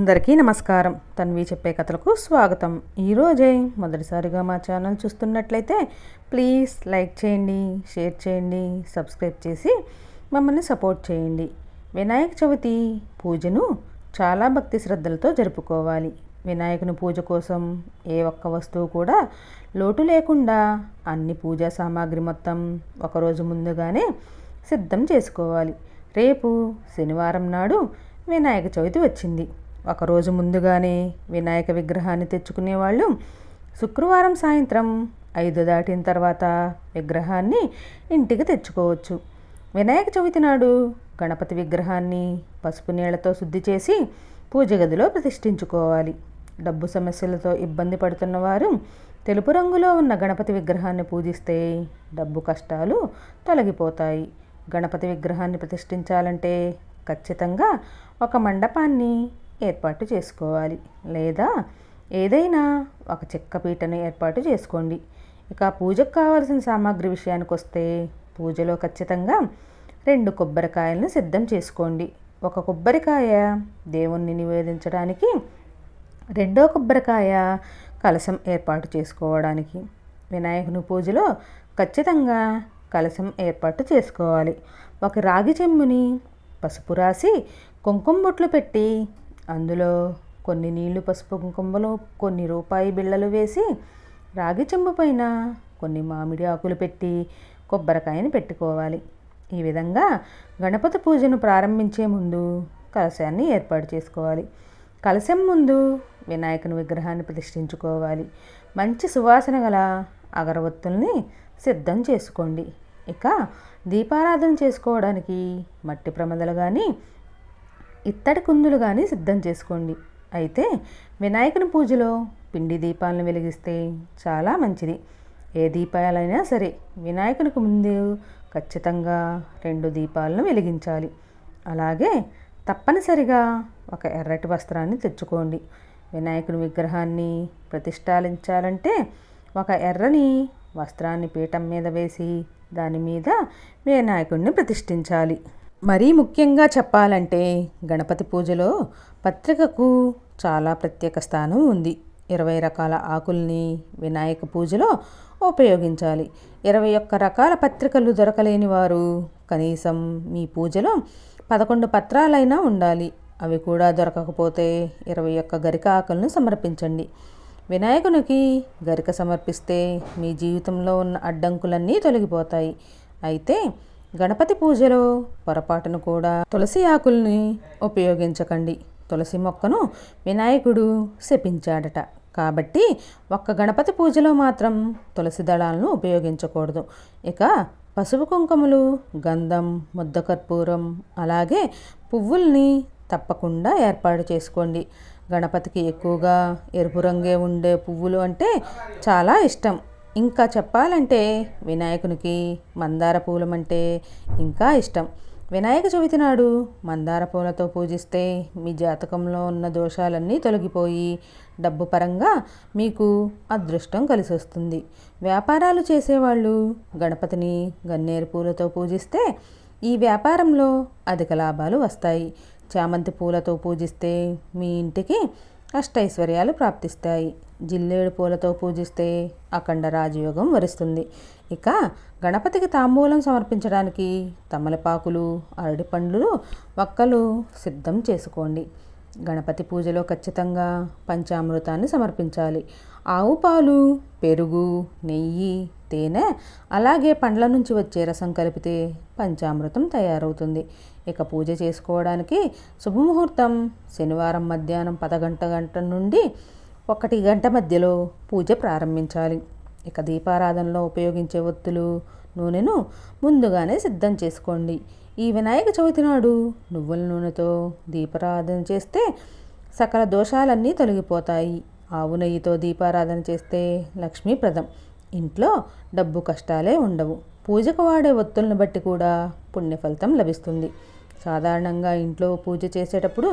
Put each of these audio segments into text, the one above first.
అందరికీ నమస్కారం. తన్వి చెప్పే కథలకు స్వాగతం. ఈరోజే మొదటిసారిగా మా ఛానల్ చూస్తున్నట్లయితే ప్లీజ్ లైక్ చేయండి షేర్ చేయండి సబ్స్క్రైబ్ చేసి మమ్మల్ని సపోర్ట్ చేయండి. వినాయక చవితి పూజను చాలా భక్తి శ్రద్ధలతో జరుపుకోవాలి. వినాయకుని పూజ కోసం ఏ ఒక్క వస్తువు కూడా లోటు లేకుండా అన్ని పూజా సామాగ్రి మొత్తం ఒకరోజు ముందుగానే సిద్ధం చేసుకోవాలి. రేపు శనివారం నాడు వినాయక చవితి వచ్చింది. ఒకరోజు ముందుగానే వినాయక విగ్రహాన్ని తెచ్చుకునే వాళ్ళు శుక్రవారం సాయంత్రం ఐదు దాటిన తర్వాత విగ్రహాన్ని ఇంటికి తెచ్చుకోవచ్చు. వినాయక చవితి నాడు గణపతి విగ్రహాన్ని పసుపు నీళ్ళతో శుద్ధి చేసి పూజ గదిలో ప్రతిష్ఠించుకోవాలి. డబ్బు సమస్యలతో ఇబ్బంది పడుతున్న వారు తెలుపు రంగులో ఉన్న గణపతి విగ్రహాన్ని పూజిస్తే డబ్బు కష్టాలు తొలగిపోతాయి. గణపతి విగ్రహాన్ని ప్రతిష్ఠించాలంటే ఖచ్చితంగా ఒక మండపాన్ని ఏర్పాటు చేసుకోవాలి. లేదా ఏదైనా ఒక చెక్క పీటను ఏర్పాటు చేసుకోండి. ఇక పూజకు కావాల్సిన సామాగ్రి విషయానికి వస్తే పూజలో ఖచ్చితంగా రెండు కొబ్బరికాయలను సిద్ధం చేసుకోండి. ఒక కొబ్బరికాయ దేవుణ్ణి నివేదించడానికి రెండో కొబ్బరికాయ కలశం ఏర్పాటు చేసుకోవడానికి. వినాయకుని పూజలో ఖచ్చితంగా కలశం ఏర్పాటు చేసుకోవాలి. ఒక రాగి చెమ్ముని పసుపు రాసి కుంకుమ బొట్లు పెట్టి అందులో కొన్ని నీళ్ళు పసుపు కుంకుమలు కొన్ని రూపాయి బిళ్ళలు వేసి రాగి చెంబు పైన కొన్ని మామిడి ఆకులు పెట్టి కొబ్బరికాయని పెట్టుకోవాలి. ఈ విధంగా గణపతి పూజను ప్రారంభించే ముందు కలశాన్ని ఏర్పాటు చేసుకోవాలి. కలశం ముందు వినాయకుని విగ్రహాన్ని ప్రతిష్ఠించుకోవాలి. మంచి సువాసన గల అగరవత్తుల్ని సిద్ధం చేసుకోండి. ఇక దీపారాధన చేసుకోవడానికి మట్టి ప్రమదలు కానీ ఇత్తడి కుందులు కానీ సిద్ధం చేసుకోండి. అయితే వినాయకుని పూజలో పిండి దీపాలను వెలిగిస్తే చాలా మంచిది. ఏ దీపాలైనా సరే వినాయకునికి ముందు ఖచ్చితంగా రెండు దీపాలను వెలిగించాలి. అలాగే తప్పనిసరిగా ఒక ఎర్రటి వస్త్రాన్ని తెచ్చుకోండి. వినాయకుని విగ్రహాన్ని ప్రతిష్టాలించాలంటే ఒక ఎర్రని వస్త్రాన్ని పీఠం మీద వేసి దాని మీద వినాయకుడిని ప్రతిష్ఠించాలి. మరీ ముఖ్యంగా చెప్పాలంటే గణపతి పూజలో పత్రికకు చాలా ప్రత్యేక స్థానం ఉంది. ఇరవై రకాల ఆకుల్ని వినాయక పూజలో ఉపయోగించాలి. ఇరవై ఒక్క రకాల పత్రికలు దొరకలేని వారు కనీసం మీ పూజలో పదకొండు పత్రాలైనా ఉండాలి. అవి కూడా దొరకకపోతే ఇరవై ఒక్క గరిక ఆకులను సమర్పించండి. వినాయకునికి గరిక సమర్పిస్తే మీ జీవితంలో ఉన్న అడ్డంకులన్నీ తొలగిపోతాయి. అయితే గణపతి పూజలో పొరపాటును కూడా తులసి ఆకుల్ని ఉపయోగించకండి. తులసి మొక్కను వినాయకుడు శపించాడట. కాబట్టి ఒక్క గణపతి పూజలో మాత్రం తులసి దళాలను ఉపయోగించకూడదు. ఇక పసుపు కుంకుమలు గంధం ముద్ద కర్పూరం అలాగే పువ్వుల్ని తప్పకుండా ఏర్పాటు చేసుకోండి. గణపతికి ఎక్కువగా ఎరుపు రంగే ఉండే పువ్వులు అంటే చాలా ఇష్టం. ఇంకా చెప్పాలంటే వినాయకునికి మందార పూలం అంటే ఇంకా ఇష్టం. వినాయక చవితి నాడు మందార పూలతో పూజిస్తే మీ జాతకంలో ఉన్న దోషాలన్నీ తొలగిపోయి డబ్బు పరంగా మీకు అదృష్టం కలిసి వస్తుంది. వ్యాపారాలు చేసేవాళ్ళు గణపతిని గన్నేరు పూలతో పూజిస్తే ఈ వ్యాపారంలో అధిక లాభాలు వస్తాయి. చామంతి పూలతో పూజిస్తే మీ ఇంటికి అష్టైశ్వర్యాలు ప్రాప్తిస్తాయి. జిల్లేడు పూలతో పూజిస్తే అఖండ రాజయోగం వరిస్తుంది. ఇక గణపతికి తాంబూలం సమర్పించడానికి తమలపాకులు అరటిపండ్లు వక్కలు సిద్ధం చేసుకోండి. గణపతి పూజలో ఖచ్చితంగా పంచామృతాన్ని సమర్పించాలి. ఆవు పాలు పెరుగు నెయ్యి తేనె అలాగే పండ్ల నుంచి వచ్చే రసం కలిపితే పంచామృతం తయారవుతుంది. ఇక పూజ చేసుకోవడానికి శుభముహూర్తం శనివారం మధ్యాహ్నం పదగంట గంట నుండి ఒకటి గంట మధ్యలో పూజ ప్రారంభించాలి. ఇక దీపారాధనలో ఉపయోగించే ఒత్తులు నూనెను ముందుగానే సిద్ధం చేసుకోండి. ఈ వినాయక చవితి నాడు నువ్వుల నూనెతో దీపారాధన చేస్తే సకల దోషాలన్నీ తొలగిపోతాయి. ఆవు నెయ్యితో దీపారాధన చేస్తే లక్ష్మీప్రదం ఇంట్లో డబ్బు కష్టాలే ఉండవు. పూజకు వాడే ఒత్తులను బట్టి కూడా పుణ్య ఫలితం లభిస్తుంది. సాధారణంగా ఇంట్లో పూజ చేసేటప్పుడు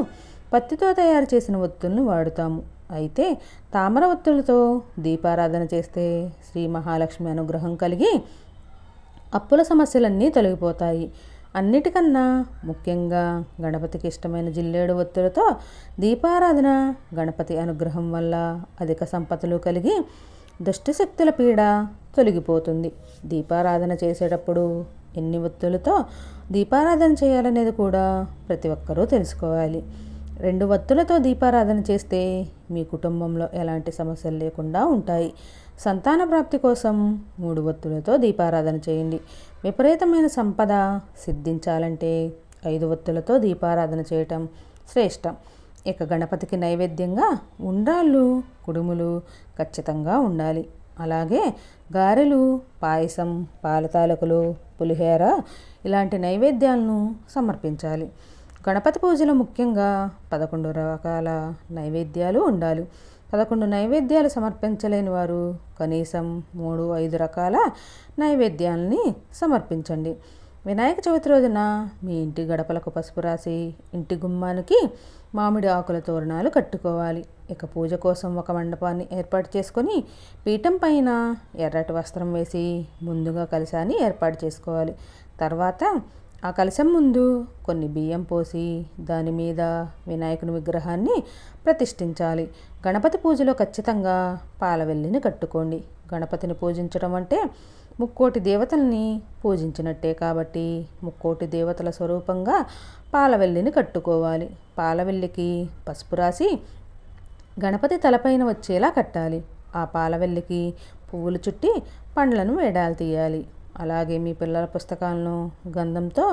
పత్తితో తయారు చేసిన ఒత్తులను వాడుతాము. అయితే తామర ఒత్తులతో దీపారాధన చేస్తే శ్రీ మహాలక్ష్మి అనుగ్రహం కలిగి అప్పుల సమస్యలన్నీ తొలగిపోతాయి. అన్నిటికన్నా ముఖ్యంగా గణపతికి ఇష్టమైన జిల్లేడు ఒత్తిడితో దీపారాధన గణపతి అనుగ్రహం వల్ల అధిక సంపదలు కలిగి దుష్టశక్తుల పీడ తొలగిపోతుంది. దీపారాధన చేసేటప్పుడు ఎన్ని ఒత్తులతో దీపారాధన చేయాలనేది కూడా ప్రతి ఒక్కరూ తెలుసుకోవాలి. రెండు వత్తులతో దీపారాధన చేస్తే మీ కుటుంబంలో ఎలాంటి సమస్యలు లేకుండా ఉంటాయి. సంతాన ప్రాప్తి కోసం మూడు వత్తులతో దీపారాధన చేయండి. విపరీతమైన సంపద సిద్ధించాలంటే ఐదు వత్తులతో దీపారాధన చేయటం శ్రేష్టం. ఇక గణపతికి నైవేద్యంగా ఉండ్రాళ్ళు కుడుములు ఖచ్చితంగా ఉండాలి. అలాగే గారెలు పాయసం పాలతాలకులు పులిహేర ఇలాంటి నైవేద్యాలను సమర్పించాలి. గణపతి పూజలో ముఖ్యంగా పదకొండు రకాల నైవేద్యాలు ఉండాలి. పదకొండు నైవేద్యాలు సమర్పించలేని వారు కనీసం మూడు ఐదు రకాల నైవేద్యాలని సమర్పించండి. వినాయక చవితి రోజున మీ ఇంటి గడపలకు పసుపు రాసి ఇంటి గుమ్మానికి మామిడి ఆకుల తోరణాలు కట్టుకోవాలి. ఇక పూజ కోసం ఒక మండపాన్ని ఏర్పాటు చేసుకొని పీఠం పైన ఎర్రటి వస్త్రం వేసి ముందుగా కలశాన్ని ఏర్పాటు చేసుకోవాలి. తర్వాత ఆ కలశం ముందు కొన్ని బియ్యం పోసి దాని మీద వినాయకుని విగ్రహాన్ని ప్రతిష్ఠించాలి. గణపతి పూజలో ఖచ్చితంగా పాలవెల్లిని కట్టుకోండి. గణపతిని పూజించడం అంటే ముక్కోటి దేవతల్ని పూజించినట్టే కాబట్టి ముక్కోటి దేవతల స్వరూపంగా పాలవెల్లిని కట్టుకోవాలి. పాలవెల్లికి పసుపు రాసి గణపతి తలపైన వచ్చేలా కట్టాలి. ఆ పాలవెల్లికి పువ్వులు చుట్టి పండ్లను వేడాలు తీయాలి. అలాగే మీ పిల్లల పుస్తకాలను గంధంతో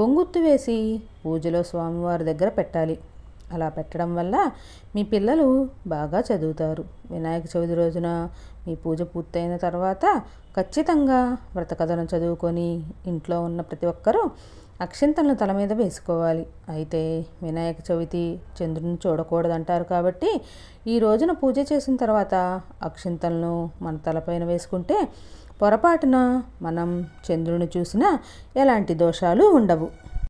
ఓంగుత్తు వేసి పూజలో స్వామివారి దగ్గర పెట్టాలి. అలా పెట్టడం వల్ల మీ పిల్లలు బాగా చదువుతారు. వినాయక చవితి రోజున మీ పూజ పూర్తయిన తర్వాత ఖచ్చితంగా వ్రతకథను చదువుకొని ఇంట్లో ఉన్న ప్రతి ఒక్కరూ అక్షింతలను తల మీద వేసుకోవాలి. అయితే వినాయక చవితి చంద్రుని చూడకూడదు అంటారు కాబట్టి ఈ రోజున పూజ చేసిన తర్వాత అక్షింతలను మన తలపైన వేసుకుంటే పొరపాటున మనం చంద్రుని చూసినా ఎలాంటి దోషాలు ఉండవు.